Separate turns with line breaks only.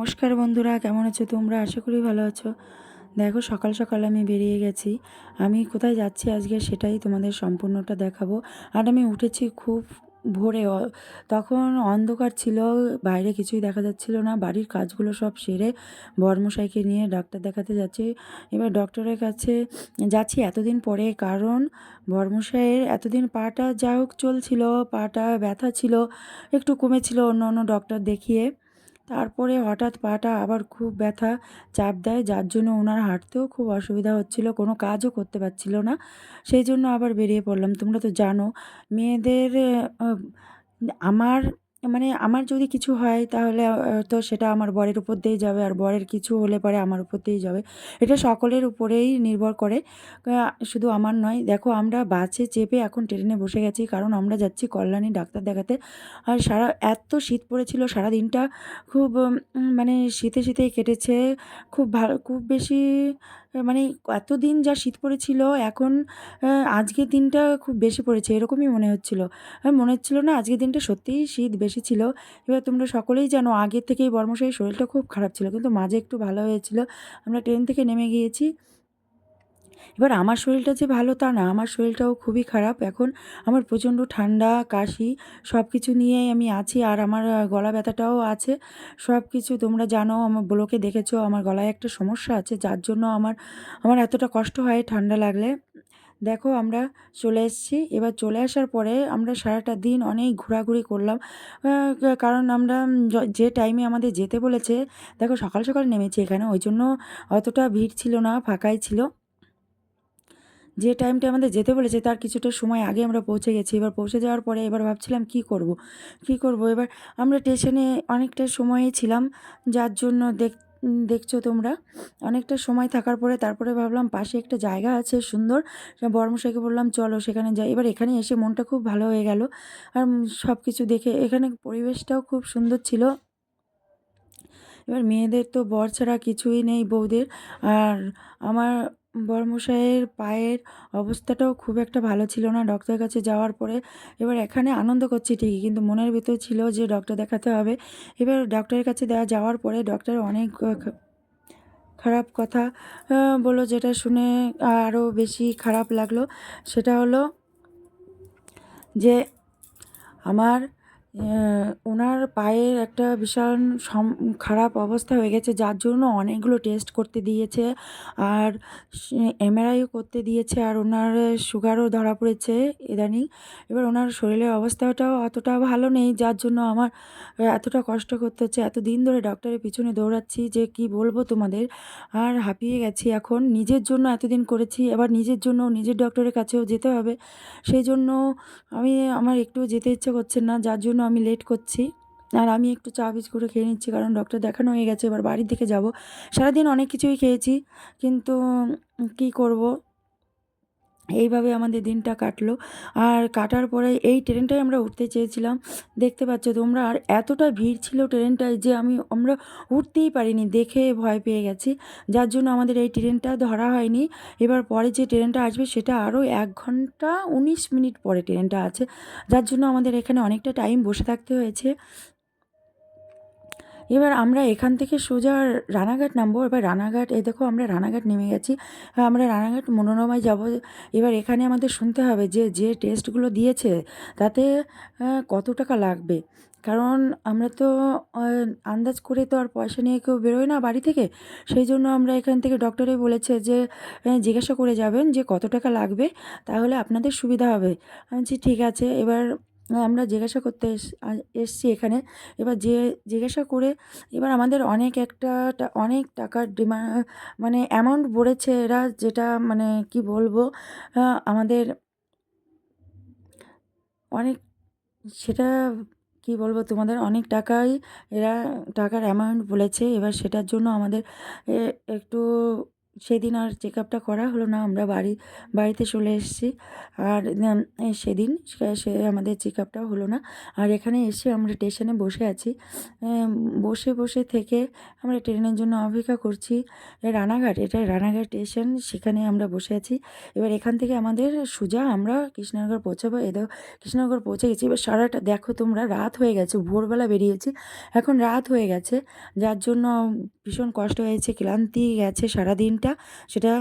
নমস্কার বন্ধুরা, কেমন আছো তোমরা? আশা করি ভালো আছো। দেখো, সকাল সকাল আমি বেরিয়ে গেছি। আমি কোথায় যাচ্ছি আজকে সেটাই তোমাদের সম্পূর্ণটা দেখাবো। আর আমি উঠেছি খুব ভোরে। তখন অন্ধকার ছিল, বাইরে কিছুই দেখা যাচ্ছিল না। বাড়ির কাজগুলো সব সেরে বর্মশাইকে নিয়ে ডাক্তার দেখাতে যাচ্ছি। এবার ডক্টরের কাছে যাচ্ছি এতদিন পরে, কারণ বর্মশাইয়ের এতদিন পাটা যা হোক চলছিল, পাটা ব্যথা ছিল, একটু কমেছিল অন্য অন্য ডক্টর দেখিয়ে। তারপরে হঠাৎ পাটা আবার খুব ব্যথা চাপ দেয়, যার জন্য ওনার হাঁটতেও খুব অসুবিধা হচ্ছিল, কোনো কাজও করতে পারছিল না। সেই জন্য আবার বেরিয়ে পড়লাম। তোমরা তো জানো, মেয়েদের আমার মানে আমার যদি কিছু হয় তাহলে তো সেটা আমার বরের উপর দিয়েই যাবে আর বরের কিছু হলে পরে আমার উপর দিয়েই যাবে। এটা সকলের উপরেই নির্ভর করে। শুধু আমার নয়, দেখো আমরা বাসে চেপে এখন ট্রেনে বসে গেছি, কারণ আমরা যাচ্ছি কল্যাণী ডাক্তার দেখাতে। আর সারা, এত শীত পড়েছিল সারা দিনটা খুব মানে শীতে শীতেই কেটেছে। খুব ভালো, খুব বেশি মানে এতদিন যা শীত পড়েছিল, এখন আজকে দিনটা খুব বেশি পড়েছে, এরকমই মনে হচ্ছিল। মনে হচ্ছিল না আজকের দিনটা সত্যিই শীত বেশি ছিল। এবার তোমরা সকলেই জানো, আগের থেকেই বর্মশাহী শরীরটা খুব খারাপ ছিল, কিন্তু মাঝে একটু ভালো হয়েছিল। আমরা ট্রেন থেকে নেমে গিয়েছি। এবার আমার শরীরটা যে ভালো তা না, আমার শরীরটাও খুবই খারাপ। এখন আমার প্রচণ্ড ঠান্ডা, কাশি সব কিছু নিয়েই আমি আছি আর আমার গলা ব্যথাটাও আছে। সব কিছু তোমরা জানো, আমার ব্লকে দেখেছ, আমার গলায় একটা সমস্যা আছে, যার জন্য আমার আমার এতটা কষ্ট হয় ঠান্ডা লাগলে। দেখো আমরা চলে এসেছি। এবার চলে আসার পরে আমরা সারাটা দিন অনেক ঘোরাঘুরি করলাম। কারণ আমরা যে টাইমে আমাদের যেতে বলেছে, দেখো সকাল সকাল নেমেছি এখানে, ওই জন্য অতটা ভিড় ছিল না, ফাঁকাই ছিল। যে টাইমটা আমাদের যেতে বলেছে, তার কিছুটা সময় আগে আমরা পৌঁছে গেছি। এবার পৌঁছে যাওয়ার পরে এবার ভাবছিলাম কি করব? কি করব? এবার আমরা স্টেশনে অনেকটা সময়ে ছিলাম, যার জন্য দেখ, দেখছ তোমরা? অনেকটা সময় থাকার পরে তারপরে ভাবলাম পাশে একটা জায়গা আছে সুন্দর। বর্মশাইকে বললাম, চলো সেখানে যাই। এবার এখানে এসে মনটা খুব ভালো হয়ে গেল। আর সব কিছু দেখে এখানে পরিবেশটাও খুব সুন্দর ছিল। এবার মেয়েদের তো বর ছাড়া কিছুই নেই বউদের। আর আমার বরমশাইয়ের পায়ের অবস্থাটাও খুব একটা ভালো ছিল না ডক্টরের কাছে যাওয়ার পরে। এবার এখানে আনন্দ করছি ঠিকই, কিন্তু মনের ভিতর ছিল যে ডক্টর দেখাতে হবে। এবার ডক্টরের কাছে দেওয়া যাওয়ার পরে ডক্টর অনেক খারাপ কথা বলল যেটা শুনে আরও বেশি খারাপ লাগল। সেটা হলো যে আমার ওনার পায়ের একটা বিশাল সম, খারাপ অবস্থা হয়ে গেছে, যার জন্য অনেকগুলো টেস্ট করতে দিয়েছে, আর এমআরআইও করতে দিয়েছে, আর ওনার সুগারও ধরা পড়েছে ইদানিং। এবার ওনার শরীরের অবস্থাটাও অতটা ভালো নেই, যার জন্য আমার এতটা কষ্ট করতে হচ্ছে। এত দিন ধরে ডক্টরের পিছনে দৌড়াচ্ছি যে কি বলব তোমাদের, আর হাঁপিয়ে গেছি এখন। নিজের জন্য এতদিন করেছি, এবার নিজের জন্য নিজের ডক্টরের কাছেও যেতে হবে। সেই জন্য আমি, আমার একটু যেতে ইচ্ছে করছে না, যার জন্য আমি লেট করছি। আর আমি একটু চা, বিস্কুটও খেয়ে নিচ্ছি কারণ ডক্টর দেখানো হয়ে গেছে, এবার বাড়ির দিকে যাব। সারাদিন অনেক কিছুই খেয়েছি, কিন্তু কী করব? এইভাবে আমাদের দিনটা কাটলো। আর কাটার পরে এই ট্রেনটায় আমরা উঠতে চেয়েছিলাম। দেখতে পাচ্ছ তোমরা আর এতটা ভিড় ছিল ট্রেনটায় যে আমি, আমরা উঠতেই পারিনি, দেখে ভয় পেয়ে গেছি। যার জন্য আমাদের এই ট্রেনটা ধরা হয়নি। এবার পরে যে ট্রেনটা আসবে সেটা আরও এক ঘণ্টা উনিশ মিনিট পরে ট্রেনটা আছে। যার জন্য আমাদের এখানে অনেকটা টাইম বসে থাকতে হয়েছে। এবার আমরা এখান থেকে সোজা রানাঘাট নামবো। এবার রানাঘাট, এই দেখো আমরা রানাঘাট নেমে গেছি। আমরা রানাঘাট মনোরমায় যাব। এবার এখানে আমাদের শুনতে হবে যে যে টেস্টগুলো দিয়েছে, তাতে কত টাকা লাগবে? কারণ আমরা তো আন্দাজ করে তো আর পয়সা নিয়ে কেউ বেরোয় না বাড়ি থেকে। সেই জন্য আমরা এখান থেকে ডক্টরে বলেছে যে জিজ্ঞাসা করে যাবেন যে, কত টাকা লাগবে? তাহলে আপনাদের সুবিধা হবে। আমি ঠিক আছে। এবার আমরা জিজ্ঞাসা করতে এসছি এখানে। এবার যে জিজ্ঞাসা করে এবার আমাদের অনেক একটা অনেক টাকার ডিমা মানে অ্যামাউন্ট বলেছে এরা যেটা মানে কি বলব আমাদের অনেক সেটা কি বলব তোমাদের, অনেক টাকাই এরা, টাকার অ্যামাউন্ট বলেছে। এবার সেটার জন্য আমাদের একটু সেদিন আর চেক আপটা করা হলো না, আমরা বাড়ি, বাড়িতে চলে এসেছি। আর সেদিন সে- আমাদের চেক আপটাও হলো না। আর এখানে এসে আমরা স্টেশনে বসে আছি। বসে বসে থেকে আমরা ট্রেনের জন্য অপেক্ষা করছি। রানাঘাট, এটা রানাঘাট স্টেশন, সেখানে আমরা বসে আছি। এবার এখান থেকে আমাদের সোজা, আমরা কৃষ্ণনগর পৌঁছাবো। এদের কৃষ্ণনগর পৌঁছে গেছি। এবার সারাটা, দেখো তোমরা, রাত হয়ে গেছে, ভোরবেলা বেরিয়েছি। এখন রাত হয়ে গেছে। যার জন্য ভীষণ কষ্ট হয়েছে, ক্লান্তি গেছে সারা দিনটা সেটা